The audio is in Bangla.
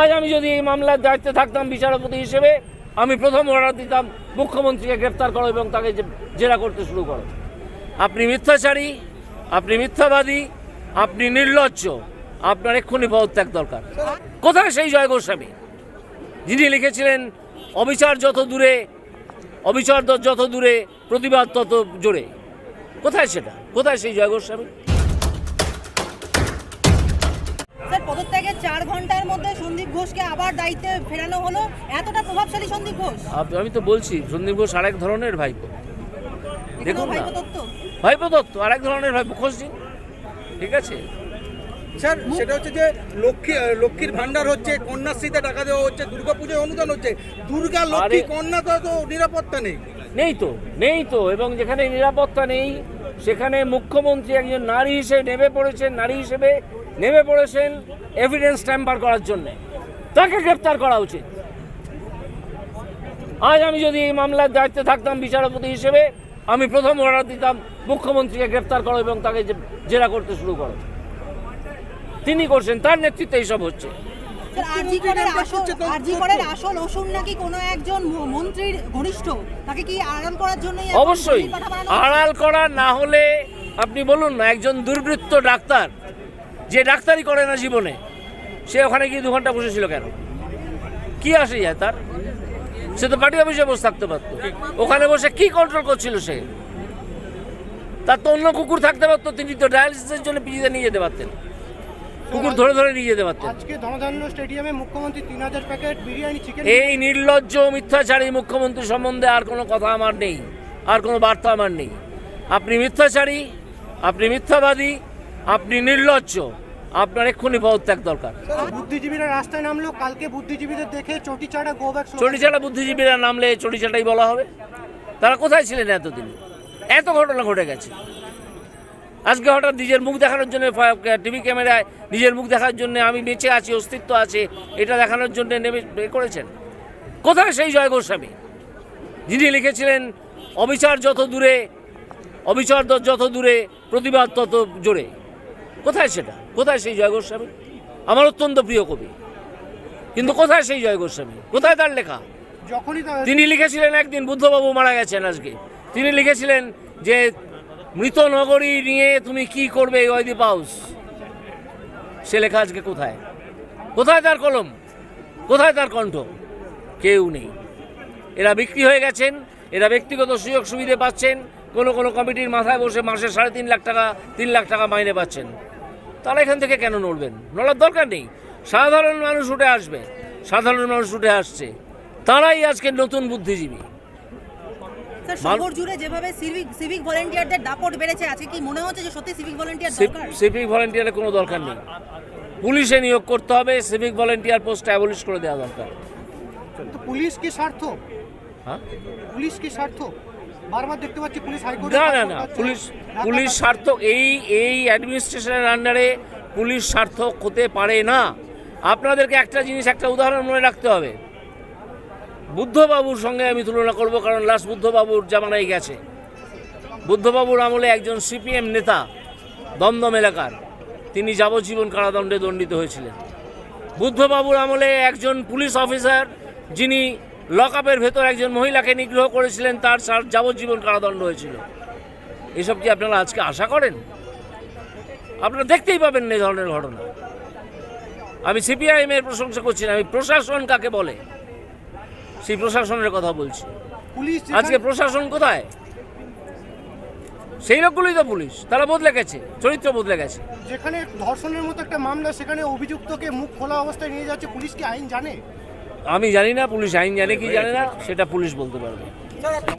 আজ আমি যদি এই মামলার দায়িত্বে থাকতাম বিচারপতি হিসেবে, আমি প্রথম অর্ডার দিতাম, মুখ্যমন্ত্রীকে গ্রেপ্তার করো এবং তাকে জেরা করতে শুরু করো। আপনি মিথ্যাচারী, আপনি মিথ্যাবাদী, আপনি নির্লজ্জ, আপনার এক্ষুনি পদত্যাগ দরকার। কোথায় সেই জয় গোস্বামী? যিনি লিখেছিলেন, অবিচার যত দূরে, অবিচার যত দূরে, প্রতিবাদ তত জোরে। কোথায় সেটা? কোথায় সেই জয় গোস্বামী? স্যার পদত্যাগের চার ঘণ্টার মধ্যে সন্দীপ ঘোষকে আবার দায়িত্বে ফেরানো হলো। এতটা প্রভাবশালী সন্দীপ ঘোষ? আমি তো বলছি সন্দীপ ঘোষ আরেক ধরনের ভাইপো। দেখুন ভাইপো দত্ত আরেক ধরনের ভাইপো খোঁজ দিন ঠিক আছে? স্যার সেটা হচ্ছে যে লক্ষ্মী লক্ষ্মীর ভান্ডার হচ্ছে কন্যাশ্রীতে টাকা দেওয়া হচ্ছে দুর্গাপুজোয় অনুদান হচ্ছে। দুর্গা লক্ষ্মী কন্যা তো তো নিরাপত্তা নেই। নেই তো নেই তো এবং যেখানে নিরাপত্তা নেই সেখানে মুখ্যমন্ত্রী একজন নারী হিসেবে নেমে পড়েছেন, নারী হিসেবে নেমে পড়েছেন এভিডেন্স ট্যাম্পার করার জন্য। তাকে গ্রেপ্তার করা উচিত। আজ আমি যদি এই মামলার দায়িত্বে থাকতাম বিচারপতি হিসেবে, আমি প্রথম অর্ডার দিতাম মুখ্যমন্ত্রীকে গ্রেপ্তার করো এবং তাকে জেরা করতে শুরু করো। তিনি করছেন, তার নেতৃত্বে এইসব হচ্ছে। আরজি করের আসল আরজি করের আসল অসুর নাকি কোনো একজন মন্ত্রীর ঘনিষ্ঠ? তাকে কি আড়াল করার জন্যই অবশ্যই? আড়াল করা না হলে আপনি বলুন না একজন দুর্বৃত্ত ডাক্তার যে ডাক্তারি করে না জীবনে সে ওখানে গিয়ে দু ঘণ্টা বসেছিল কেন? কি আসে যায় তার? সে তো পার্টি অফিসে বসে থাকতে পারত। ওখানে বসে কি কন্ট্রোল করছিল সে? তার তো অন্য কুকুর থাকতে পারতো তিনি তো ডায়ালিসিসের জন্য পিজিতে নিয়ে যেতে পারতেন। কুকুর ধরে ধরে নিয়ে যেতে পারতেন। আজকে ধনধান্য স্টেডিয়ামে মুখ্যমন্ত্রী তিন হাজার প্যাকেট বিরিয়ানি চিকেন এই নির্লজ্জ মিথ্যাচারী মুখ্যমন্ত্রী সম্বন্ধে আর কোনো কথা আমার নেই আর কোনো বার্তা আমার নেই। আপনি মিথ্যাচারী আপনি মিথ্যাবাদী আপনি নির্লজ্জ আপনার এক্ষুনি পদত্যাগ দরকার। বুদ্ধিজীবীরা রাস্তায় নামলো কালকে বুদ্ধিজীবীদের দেখে চটি চাটা গো ব্যাক চটিচাটা বুদ্ধিজীবীরা নামলে চটিচাটাই বলা হবে? তারা কোথায় ছিলেন এতদিন? এত ঘটনা ঘটে গেছে। আজকে হঠাৎ নিজের মুখ দেখানোর জন্য টিভি ক্যামেরায় নিজের মুখ দেখার জন্য আমি বেঁচে আছি অস্তিত্ব আছে এটা দেখানোর জন্য নেমে করেছেন। কোথায় সেই জয় গোস্বামী? যিনি লিখেছিলেন অবিচার যত দূরে অবিচার যত দূরে প্রতিবাদ তত জোরে। কোথায় সেটা? কোথায় সেই জয় গোস্বামী? আমার অত্যন্ত প্রিয় কবি। কিন্তু কোথায় সেই জয় গোস্বামী? কোথায় তার লেখা? যখনই তিনি লিখেছিলেন একদিন বুদ্ধবাবু মারা গেছেন আজকে। তিনি লিখেছিলেন যে মৃত নগরী নিয়ে তুমি কি করবে এই ওয়াইদি পাউস? সে লেখা আজকে কোথায়? কোথায় তার কলম? কোথায় তার কণ্ঠ? কেউ নেই। এরা বিক্রি হয়ে গেছেন, এরা ব্যক্তিগত সুযোগ সুবিধে পাচ্ছেন, কোনো কোনো কমিটির মাথায় বসে মাসে সাড়ে তিন লাখ টাকা, তিন লাখ টাকা মাইনে পাচ্ছেন। তারা এখান থেকে কেন নড়বেন? নড়ার দরকার নেই। সাধারণ মানুষ উঠে আসবে, সাধারণ মানুষ উঠে আসছে। তারাই আজকে নতুন বুদ্ধিজীবী। স্যার শহর জুড়ে যেভাবে সিভিক সিভিক ভলেন্টিয়ারদের দাপট বেড়েছে আজকে কি মনে হচ্ছে যে সত্যি সিভিক ভলেন্টিয়ার দরকার? সিভিক ভলেন্টিয়ারের কোনো দরকার নেই। পুলিশে নিয়োগ করতে হবে সিভিক ভলেন্টিয়ার পোস্ট অ্যাবলিশ করে দেওয়া দরকার। পুলিশ কি স্বার্থ হ্যাঁ? পুলিশ কি স্বার্থ বারবার দেখতে পাচ্ছি পুলিশ হাইকোর্ট না না না পুলিশ পুলিশ সার্থক এই এই অ্যাডমিনিস্ট্রেশনের আন্ডারে পুলিশ সার্থক হতে পারে না। আপনাদেরকে একটা জিনিস একটা উদাহরণ মনে রাখতে হবে। বুদ্ধবাবুর সঙ্গে আমি তুলনা করব কারণ লাস্ট বুদ্ধবাবুর জামানায় গেছে। বুদ্ধবাবুর আমলে একজন সিপিএম নেতা, দমদম এলাকার, তিনি যাবজ্জীবন কারাদণ্ডে দণ্ডিত হয়েছিলেন। বুদ্ধবাবুর আমলে একজন পুলিশ অফিসার, যিনি লকআপের ভেতর একজন মহিলাকে নিগ্রহ করেছিলেন, তার যাবজ্জীবন কারাদণ্ড হয়েছিল। এসব কি আপনারা আজকে আশা করেন? আপনারা দেখতেই পাবেন এই ধরনের ঘটনা। আমি সিপিআইএম এর প্রশংসা করছি না, আমি প্রশাসন কাকে বলে? সেই প্রশাসনের কথা বলছি। পুলিশ আজকে প্রশাসন কোথায়? সেই লোকগুলোই তো পুলিশ। তারা বদলে গেছে চরিত্র বদলে গেছে। যেখানে ধর্ষণের মতো একটা মামলা সেখানে অভিযুক্তকে মুখ খোলা অবস্থায় নিয়ে যাচ্ছে পুলিশ কি আইন জানে? আমি জানি না পুলিশ আইন জানে কি জানে না সেটা পুলিশ বলতে পারবে।